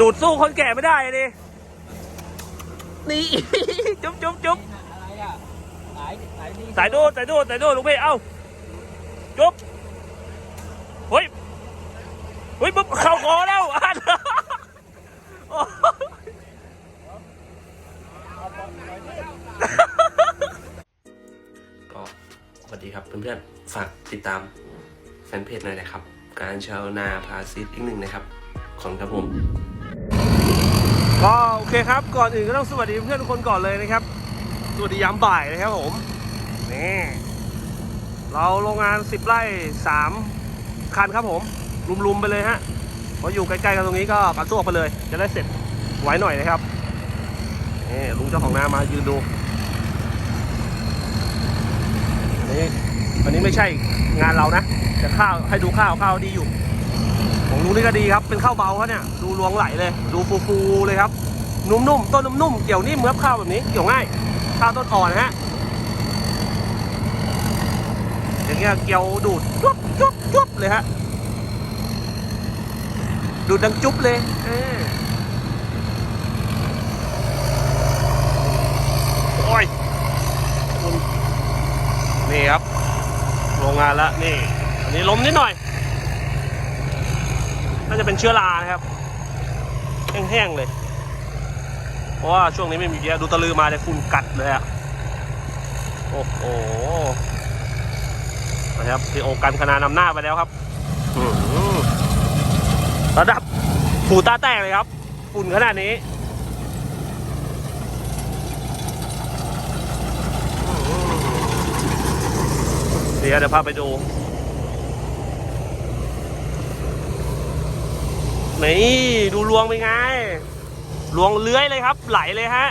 ดูดสู้คนแก่ไม่ได้ดินี่ จุ๊บจุ๊บจุ๊บอะไรอะสายสายดีสายดูดสายดูดสายดูดลุงพี่เอ้าจุ๊บเฮ้ยเฮ้ยปุ๊บเข้าคอแล้วอะโอ้ก็สวัสดีครับเพื่อนๆฝากติดตามแฟนเพจหน่อยนะครับ การชาวนาพาซิสอีกหนึ่งนะครับ ของครับผมก็โอ เคครับ ก่อนอื่นก็ต้องสวัสดีเพื่อนทุกคนก่อนเลยนะครับ สวัสดียามบ่ายนะครับผม นี่ เราโรงงาน 10 ไร่ 3 คันครับผม รุมๆไปเลยฮะพราะอยู่ใกล้ๆกันตรงนี้ก็ปัดตัวไปเลย จะได้เสร็จไว้หน่อยนะครับ นี่ลุงเจ้าของนามายืนดูอันนี้อันนี้ไม่ใช่งานเรานะแต่ข้าวให้ดูข้าวข้าวดีอยู่ของลุงนี่ก็ดีครับ เป็นข้าวเบาครับเนี่ย ดูรวงไหลเลย ดูฟูๆเลยครับ นุ่มๆ ต้นนุ่มๆ เกี่ยวนิ่มครับข้าวแบบนี้ เกี่ยวง่าย ข้าวต้นอ่อนฮะ อย่างเงี้ยเกี่ยวดูดจุ๊บจุ๊บจุ๊บเลยฮะ ดูดดังจุ๊บเลยออโอ้ยคุณนี่ครับ โรงงานละนี่ อันนี้ล้มนิดหน่อย น่าจะเป็นเชื้อรานะครับ แห้งๆเลย เพราะว่าช่วงนี้ไม่มีเยอะดูตะลือมาเนี่ยคุณกัดเลยอะโอ้โหนะครับทีโอกันคณานำหน้าไปแล้วครับระดับผูตาแตกเลยครับฝุ่นขนาดนี้เดี๋ยวเดี๋ยวพาไปดู นี่ ดูรวงเป็นไง รวงเลื้อยเลยครับ ไหลเลยฮะ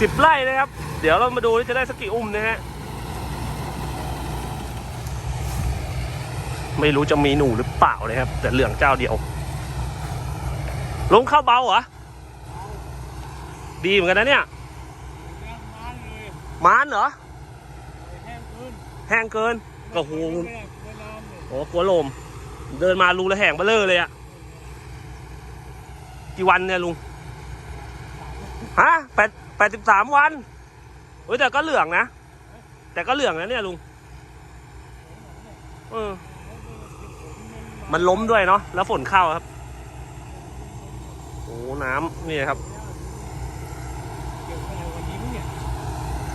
สิบไร่นะครับ เดี๋ยวเรามาดูว่จะได้สักกี่อุ้มนะฮะ ไม่รู้จะมีหนูหรือเปล่าเลยครับ แต่เหลืองเจ้าเดียว ลงข้าวเบาเหรอ ดีเหมือนกันนะเนี่ยมาเลยมานเหรอ แห้งเกิน ก็โหโอ้กลัวลม เดินมารูละแห่งเบลเลอร์เลยอะ กี่วันเนี่ยลุงฮะแปดแปดสิบสามวันเฮ้ยแต่ก็เหลืองนะ แต่ก็เหลืองนะเนี่ยลุงเออมันล้มด้วยเนาะแล้วฝนเข้าครับโอ้น้ำนี่ครับ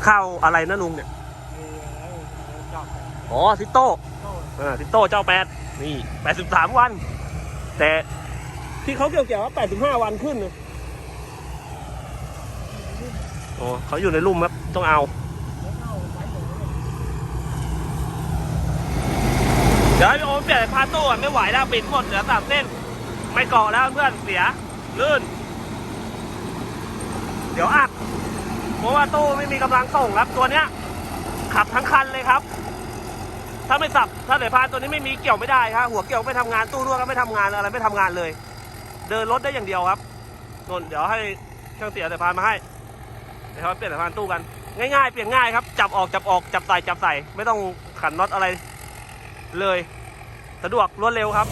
เข้าอะไรนะลุงเนี่ยอ๋อทิโต้โต้เอทิโต้เจ้าแปดนี่แปดสิบสามวัน ที่เขาเกี่ยวๆว่าแปดสิบห้าวันขึ้นโอ้เขาอยู่ในลุ่มครับ ต้องเอา เดี๋ยวให้พี่โอมเปลี่ยนพาตู้ไม่ไหวแล้วปิดหมดเหลือสามเส้น ไม่เกาะแล้วเพื่อนเสียลื่น เดี๋ยวอัดเพราะว่าตู้ไม่มีกำลังส่งครับตัวเนี้ย ขับทั้งคันเลยครับ ถ้าไม่สับถ้าเหลือพาตัวนี้ไม่มีเกี่ยวไม่ได้ครับหัวเกี่ยวไม่ทำงานตู้รั่วก็ไม่ทำงานอะไรไม่ทำงานเลย เดินรถได้อย่างเดียวครับนนเดี๋ยวให้ช่างเสียสายพานมาให้เดี๋ยวเขาเปลี่ยนสายพานตู้กัน ง่ายๆ เปลี่ยนง่ายครับ จับออกจับออกจับใส่จับใส่ไม่ต้องขันน็อตอะไรเลย สะดวกรวดเร็วครับ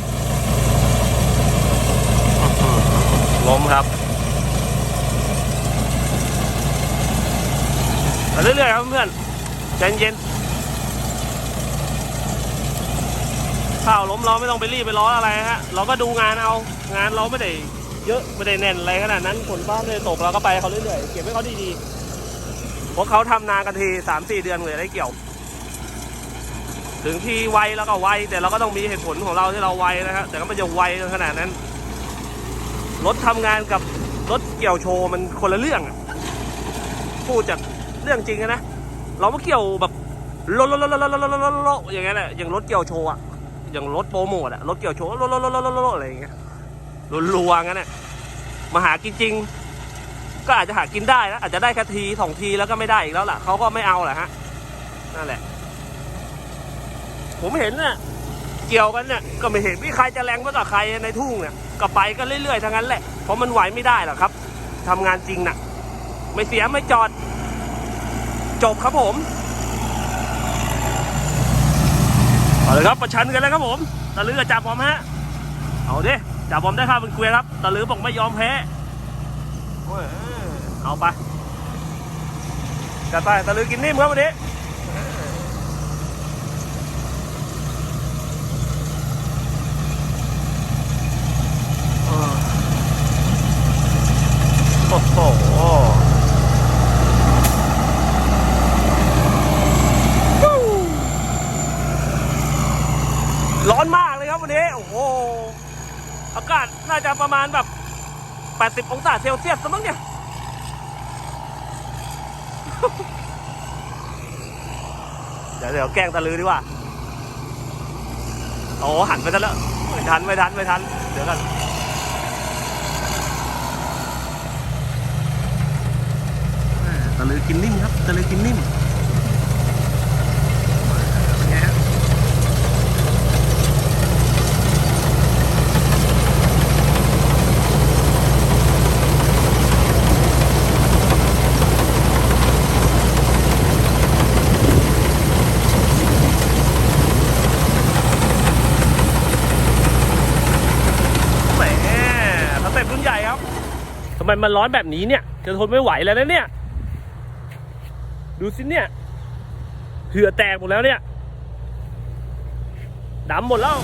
ล้มครับไปเรื่อยๆครับเพื่อนใจเย็น ข้าวล้มเราไม่ต้องไปรีบไปร้อนอะไรฮะเราก็ดูงานเอางานเราไม่ได้เยอะไม่ได้แน่นอะไรขนาดนั้นฝนฟ้าไม่ไตกเราก็ไปเขาเรื่อยๆเก็บให้เขาดีๆเพราะเขาทำนากันทีสามสี่เดือนเลยได้เกี่ยว ถึงที่ไวแล้วก็ไวแต่เราก็ต้องมีเหตุผลของเราที่เราไวนะฮะแต่ก็ไม่จะไวขนาดนั้นรถทำงานกับรถเกี่ยวโชว์มันคนละเรื่องพูดจากเรื่องจริงนะเราไม่เกี่ยวแบบโลโลโลโลโลอย่างเงี้ยแหละอย่างรถเกี่ยวโชว์อะ อย่างรถโปรโมทอะรถเกี่ยวโชว์โลโลโลโลลลอะไรอย่างเงี้ยรัวๆงั้นน่ะมาหากินจริง ก็อาจจะหากินได้นะอาจจะได้แค่ทีสองทีแล้วก็ไม่ได้อีกแล้วล่ะเขาก็ไม่เอาแหละฮะนั่นแหละ ผมเห็นน่ะเกี่ยวกันเนี่ยก็ไม่เห็นมีใครจะแรงกว่าใครในทุ่งเนี่ยก็ไปกันเรื่อยๆทั้งนั้นแหละเพราะมันไหวไม่ได้หรอกครับทำงานจริงน่ะ ไม่เสียไม่จอด จบครับผม เอาเลยครับประชันกันแล้วครับผมตะลือจับผมฮะเอาดิจ่าบอมได้ข้าวเป็นเกวียนครับตะลือบอกไม่ยอมแพ้โอ้ยเอาไปจัดไปตะลือกินนิ่มครับวันนี้เออโอ้โหวู้ร้อนมากเลยครับวันนี้ โอ้โห อากาศน่าจะ ประมาณแบบ 80 องศาเซลเซียสซะมั้งเนี่ย เดี๋ยวเดี๋ยวแกล้งตะลือดีกว่า โอ้หันไปซะแล้วไม่ทันไม่ทันไม่ทัน เดี๋ยวกันตะลือกินนิ่มครับตะลือกินนิ่มเป็นไงฮะ แหมสเต็ปรุ่นใหญ่ครับ ทำไมันร้อนแบบนี้เนี่ยจะทนไม่ไหวแล้วนะเนี่ย ดูสิเนี่ยเหือแตกหมดแล้วเนี่ยดำหมดแล้ว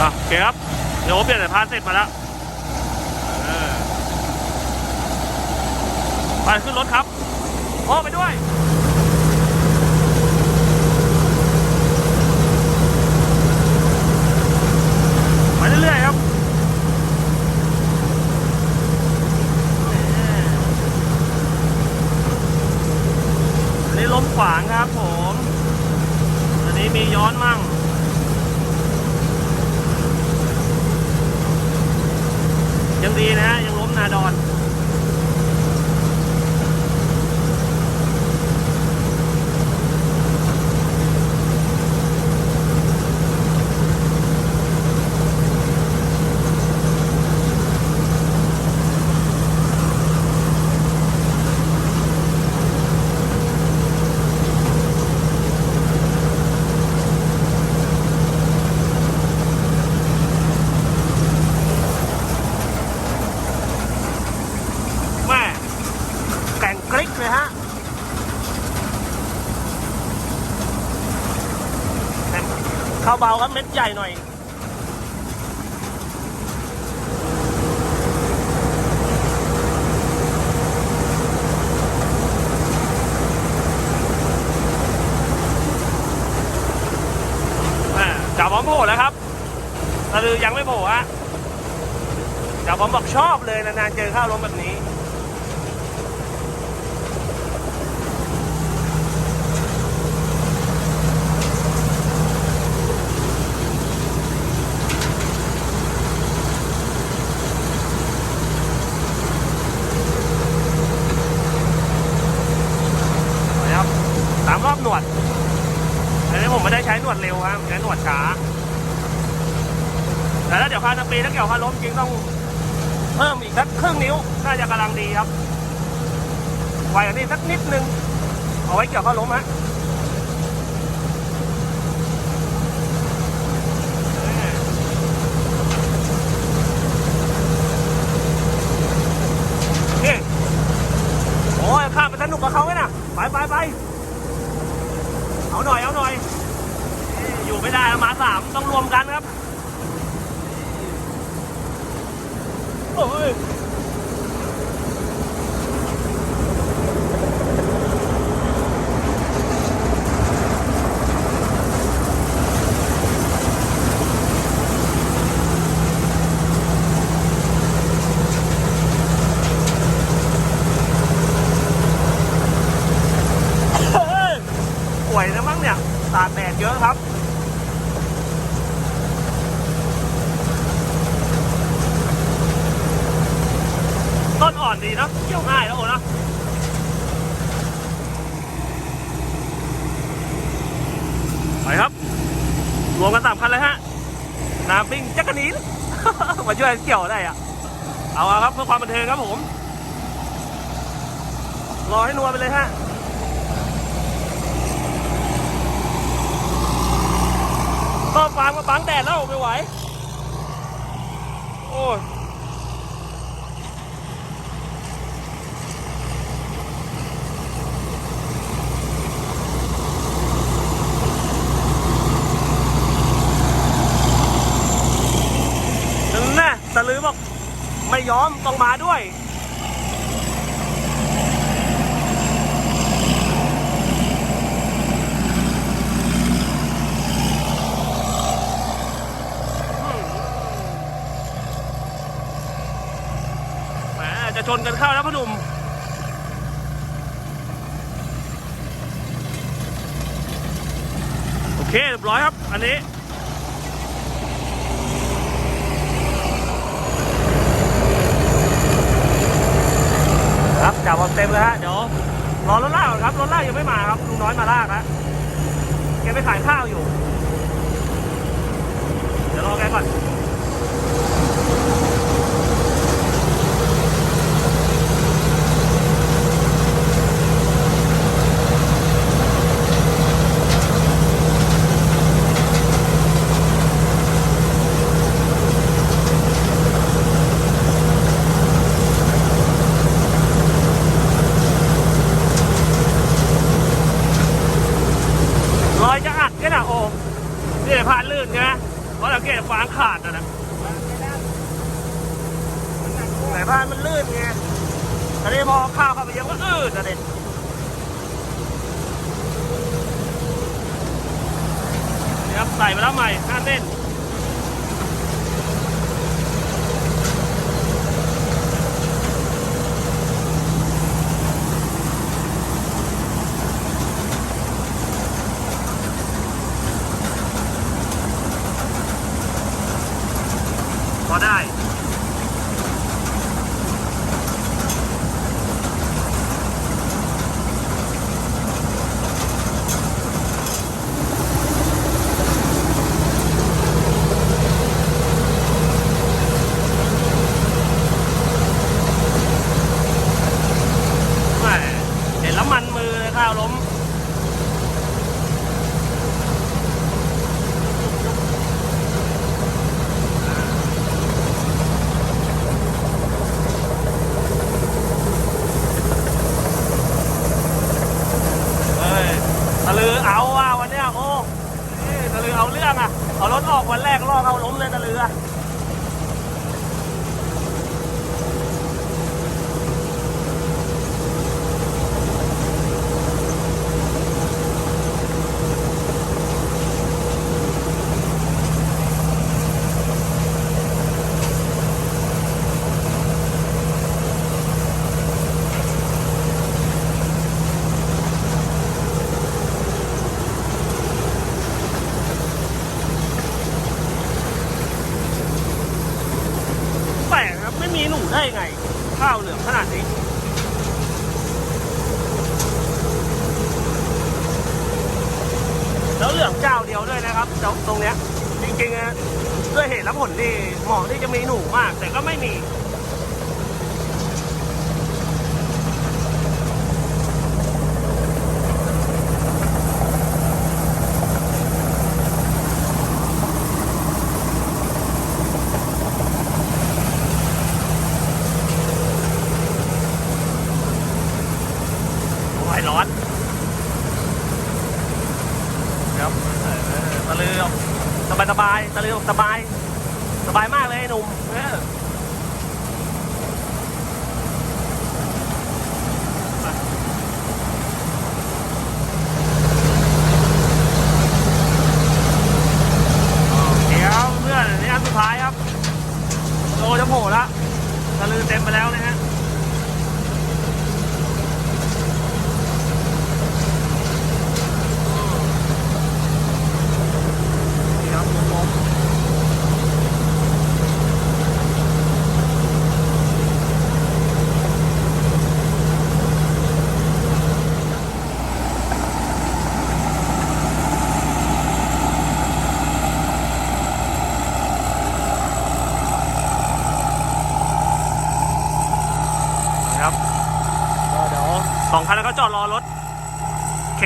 อะโอเคครับ เดี๋ยวผมเปลี่ยนสายพานเสร็จมาแล้วไปขึ้นรถครับพ่อไปด้วย ไปเรื่อยๆครับ อันนี้ล้มขวางครับผม อันนี้มีย้อนมั่ง ยังดีนะฮะ ยังล้มนาดอน แม่แก่งกริกเลยฮะแต่เข้าเบาครับเม็ด ใหญ่หน่อยแม่จ่าบอมโผล่แล้วครับตะลือยังไม่โผล่ฮะจ่าบอมบอกชอบเลยนานๆเจอข้าวลมแบบนี้ นะครับสามรอบหนวดอันนี้ผมไม่ได้ใช้หนวดเร็วครับใช้หนวดช้า แต่ถ้าเดี๋ยวพาตะ ปีถ้าเกี่ยวพาล้มจริงต้องเพิ่มอีกสักครึ่งนิ้ว น่าจะกำลังดีครับไวกว่านี้สักนิดนึง เอาไว้เกี่ยวข้าล้มฮะโอ้ยข้าไปสนุกกับเขาไหมนะไปไปไปเอาหน่อยเอาหน่อย อยู่ไม่ได้ล้วมาสามต้องรวมกันครับ โดีเนาะเกี่ยวง่ายนะโอเนาะไปครับรวมกันสามคันเลยฮะน้ำปิ้งจักรนีนมาช่วยเกี่ยวได้อะเอาครับเพื่อความบันเทิงครับผมรอให้นัวไปเลยฮะก็ฟางมาบังแดดแล้วไม่ไหว โอ้ย ลือบอกไม่ยอมต้องมาด้วย จะชนกันเข้าแล้วพ่อหนุ่มโอเคเรียบร้อยครับ อันนี้ จับเอาเต็มเลยฮะเดี๋ยวรอรถลาก่อนครับรถลากยังไม่มาครับลุงน้อยมาลากแะแกไปขายข้าวอยู่ เดี๋ยวรอแกก่อน ใส่ไปแล้วใหม่ห้าเส้น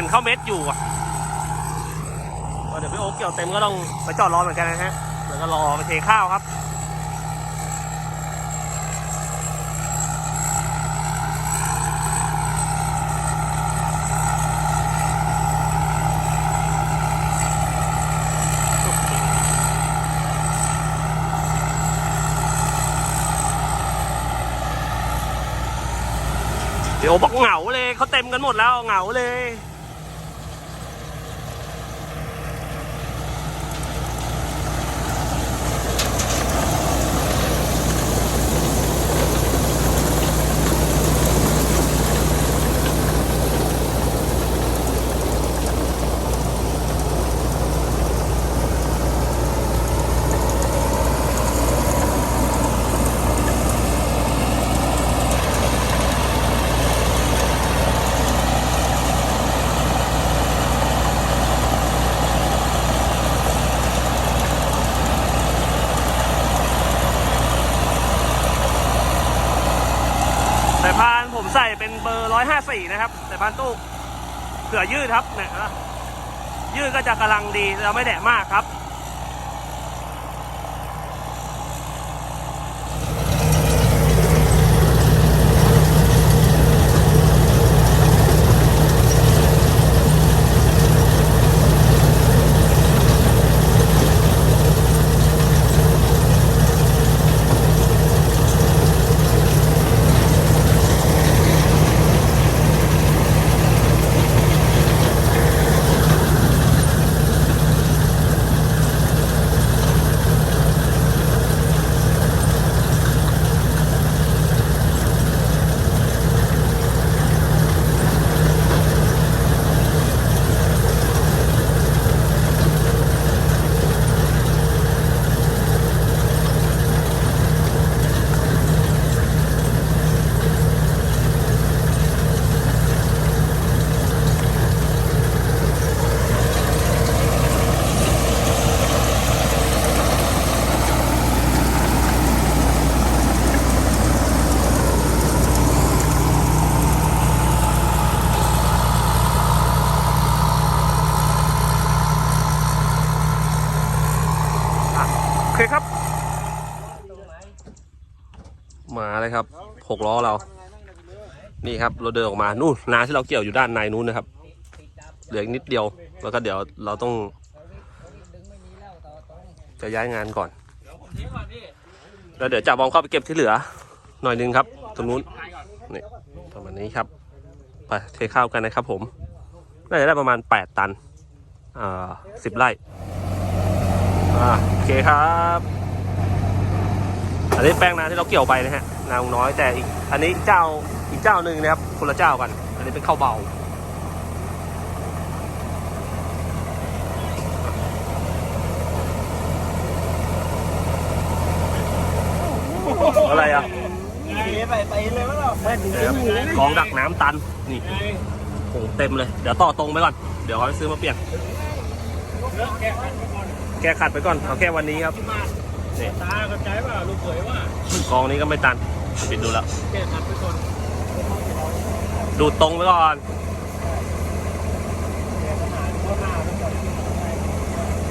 ข็มเข้าเม็ดอยู่อะเดี๋ยวพี่โอ๊คเกี่ยวเต็มก็ต้องไปจอดรอเหมือนกันนะฮะเดี๋ยวก็รอไปเทข้าวครับเดี๋ยวบอกเหงาเลยเขาเต็มกันหมดแล้วเหงาเลย สี่นะครับ แต่พานตู้เผื่อยืดครับเนี่ยนะยืดก็จะกำลังดีเราไม่แดะมากครับ หกล้อเรา นี่ครับเราเดินออกมานู่นนาที่เราเกี่ยวอยู่ด้านในนู้นนะครับ เหลืออีกนิดเดียว แล้วก็เดี๋ยวเราต้อง จะย้ายงานก่อน แล้วเดี๋ยวจะบบองเข้าไปเก็บที่เหลือ หน่อยนึงครับ ตรงนู้นนี่ประมาณนี้ครับ ไปเทข้าวกันนะครับ ผม น่าจะได้ประมาณ 8 ตัน อ่าสิบไร่ อ่าโอเคครับ อันนี้แป้งนาที่เราเกี่ยวไปนะฮะนาลุงน้อยแต่อีกอันนี้เจ้าอีกเจ้าหนึ่งนะครับ คนละเจ้ากัน อันนี้เป็นข้าวเบาอะไรอะไปไปเลยมั้งเราเฮ้ยกองดักน้ำตัน นี่โอ้โหเต็มเลย เดี๋ยวต่อตรงไปก่อน เดี๋ยวเขาไปซื้อมาเปลี่ยน แกะกันไปก่อนแก้ขัดไปก่อน เอาแค่วันนี้ครับ นี่ตาเข้าใจป่ะลูกเขยว่ากองนี้ก็ไม่ตันปิดดูแล้วแกะขัดไปก่อนดูดตรงไปก่อน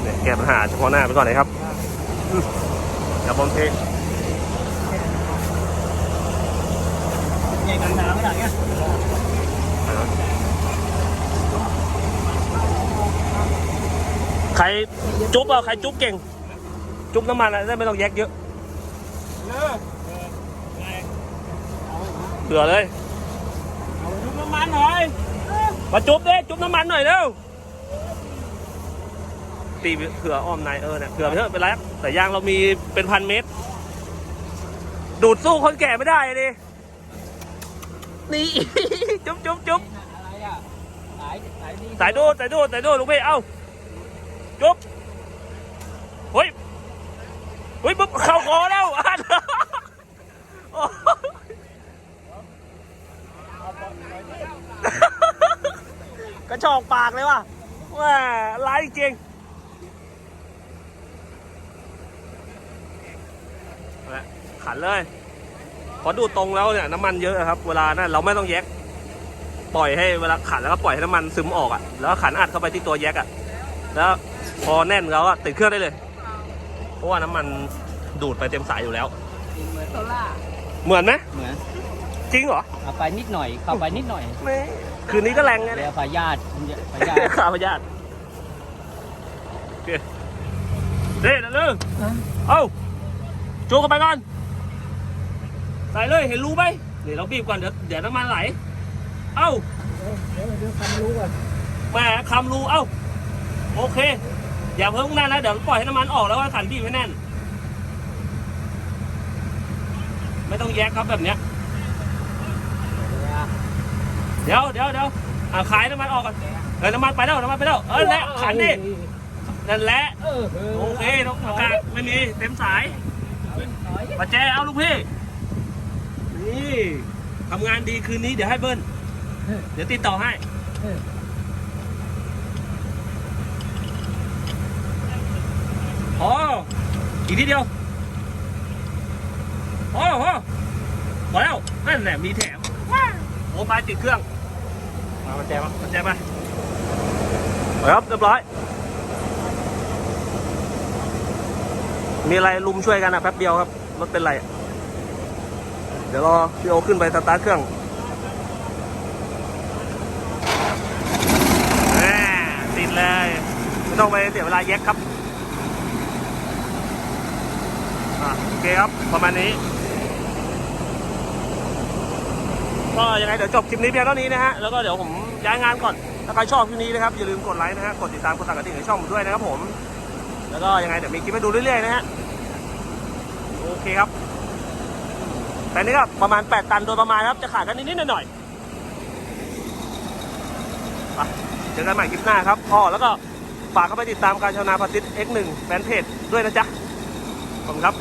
เนี่ยแก้ปัญหาเฉพาะหน้าไปก่อนเลยครับอืมเดี๋ยวผมเทใหญ่กันน้ำไม่ได้เงี้ยใครจุ๊บอะใครจุ๊บเก่ง จุ๊บน้ำมันอะได้ไม่ต้องแยกเยอะเออไงเผื่อเลยเอาลูกน้ำมันหน่อยมาจุ๊บเด้จุ๊บน้ำมันหน่อยเร็วตีเผื่ออ้อมในเออเนี่ยเผื่อไปเถอะเป็นไรครับแต่ยางเรามีเป็นพันเมตร ดูดสู้คนแก่ไม่ได้อะดินี่ จุ๊บจุ๊บจุ๊บอะไรอะสายสายดีสายดูดสายดูดสายดูดลูกพี่เอ้าจุ๊บเฮ้ย เฮ้ยปุ๊บเข้าคอแล้วอะโอ้กระชอกปากเลยว่ะว้าร้ายจริงเอาละขันเลยพอดูดตรงแล้วเนี่ยน้ำมันเยอะครับ เวลานั้นเราไม่ต้องแยก ปล่อยให้เวลาขันแล้วก็ปล่อยให้น้ำมันซึมออกอะ แล้วก็ขันอัดเข้าไปที่ตัวแยกอะ แล้วพอแน่นแล้วก็ติดเครื่องได้เลย เพราะว่าน้ำมันดูดไปเต็มสายอยู่แล้ว เหมือนโซล่าเหมือนไหมเหมือนจริงเหรอเอาไปนิดหน่อยเข้าไปนิดหน่อยไม่คืนนี้ก็แรงไงเดี๋เนี่ยยวพยาธิพยาธิข้าพญาติโอเคเด้นะเลิกเอ้าจูกันไปก่อน ใส่เลยเห็นรู้ไหมเดี๋ยวเราบีบก่อนเดี๋ยวเดี๋ยวน้ำมันไหล เอ้า เดี๋ยวเดี๋ยวทำรู้ก่อนแหมคำรูเอ้า โอเค อย่าเพิ่งนั่นนะเดี๋ยวปล่อยให้น้ำมันออกแล้วก็ขันบีบให้แน่น ไม่ต้องแยกครับแบบเนี้ยเดี๋ยวเดี๋ยวเดี๋ยวอ่าขายน้ำมันออกก่อนเออน้ำมันไปแล้วน้ำมันไปแล้วเออแหละขันดินั่นแหละเออโอเคนกอากาศไม่มีเต็มสายมาแจเอาลูกพี่นี่ทำงานดีคืนนี้เดี๋ยวให้เบิ้ลเดี๋ยวติดต่อให้ อ๋ออีกนิดเดียวโอ้โหพอแล้วนั่นแหละมีแถมโอ้ไปติดเครื่องมามาแจมมันใจไปไปครับเรียบร้อย มีอะไรลุมช่วยกันนะแป๊บเดียวครับรถเป็นไรอะเดี๋ยวรอพี่โอขึ้นไปสตาร์ทเครื่องแหม่ติดเลยไม่ต้องไปเสียเวลาแยกครับ อะโอเคครับ ประมาณนี้ ก็ยังไงเดี๋ยวจบคลิปนี้เพียงเท่านี้นะฮะ แล้วก็เดี๋ยวผมย้ายงานก่อน ถ้าใครชอบคลิปนี้นะครับ อย่าลืมกดไลค์นะฮะ กดติดตาม กดสั่นกระดิ่งในช่องผมด้วยนะครับผม แล้วก็ยังไงเดี๋ยวมีคลิปให้ดูเรื่อยๆนะฮะ โอเคครับ แต่นี้ก็ประมาณ 8 ตันโดยประมาณครับ จะขาดกันนิดๆหน่อยๆไปเจอกันใหม่คลิปหน้าครับพ่อแล้วก็ฝากเข้าไปติดตามการชาวนาพันทิต X1 แฟนเพจด้วยนะจ๊ะขอบคุณครับ